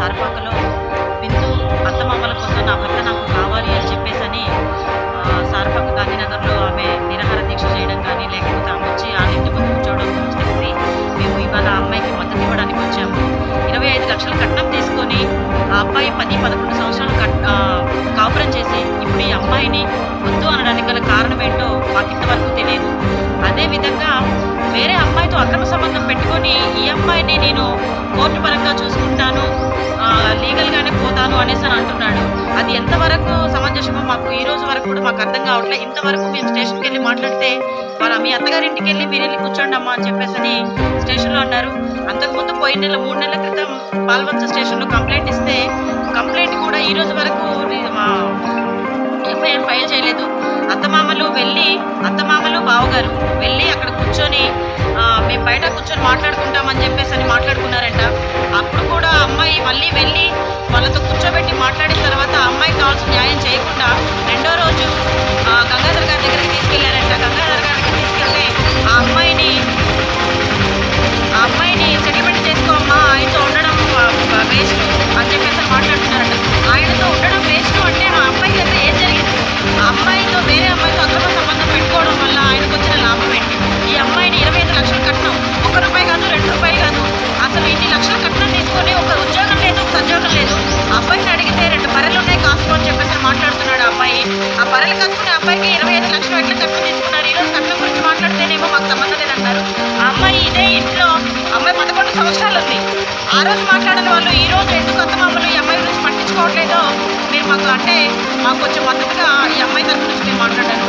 సారపాకలో బిందు అత్తమామల కోసం నా భర్త నాకు కావాలి అని చెప్పేసి అని సారపాక గాంధీనగర్లో ఆమె నిరహార దీక్ష చేయడం కానీ లేకపోతే ఆమె వచ్చి ఆ ఇంటి ముందు కూర్చోవడం తెలిసి మేము ఇవాళ ఆ అమ్మాయికి మద్దతు ఇవ్వడానికి వచ్చాము. ఇరవై ఐదు లక్షల కట్నం తీసుకొని ఆ అబ్బాయి పది పదకొండు సంవత్సరాలు కట్ కాపురం చేసి ఇప్పుడు ఈ అమ్మాయిని వద్దు అనడానికి గల కారణం ఏంటో మాకు ఇంతవరకు తెలియదు. అదేవిధంగా వేరే అమ్మాయితో అక్రమ సంబంధం పెట్టుకొని ఈ అమ్మాయిని నేను కోర్టు పరంగా చూసుకుంటాను లీగల్గానే పోతాను అనేసి అని అంటున్నాడు. అది ఎంతవరకు సమంజసమో మాకు ఈ రోజు వరకు కూడా మాకు అర్థం కావట్లేదు ఇంతవరకు మేము స్టేషన్కి వెళ్ళి మాట్లాడితే వాళ్ళ మీ అత్తగారింటికి వెళ్ళి మీరు వెళ్ళి కూర్చోండి అమ్మా అని చెప్పేసి అని స్టేషన్లో అన్నారు. అంతకుముందు పోయిన నెల మూడు నెలల క్రితం పాల్వంచ స్టేషన్లో కంప్లైంట్ ఇస్తే కంప్లైంట్ కూడా ఈ రోజు వరకు మా ఎఫ్ఐఆర్ ఫైల్ చేయలేదు. అత్తమామలు వెళ్ళి అత్తమామలు బావగారు బయట కూర్చొని మాట్లాడుకుంటామని చెప్పేసి అని మాట్లాడుకున్నారంట. అప్పుడు కూడా అమ్మాయి మళ్ళీ వెళ్ళి బర్రెలు కట్టుకునే అబ్బాయికి ఇరవై ఐదు లక్షలు ఎట్లా కట్నం తీసుకున్నారు ఈరోజు కట్నం గురించి మాట్లాడితేనేమో మాకు సంబంధం లేదంటారు అమ్మాయి ఇదే ఇంట్లో అమ్మాయి పదకొండు సంవత్సరాలు ఉంది. ఆ రోజు మాట్లాడిన వాళ్ళు ఈ రోజు ఎందుకు అత్త మామూలు ఈ అమ్మాయి గురించి పట్టించుకోవట్లేదో? మీరు మాకు అంటే మాకు కొంచెం మద్దతుగా ఈ అమ్మాయి తరఫు నుంచి మేము మాట్లాడడానికి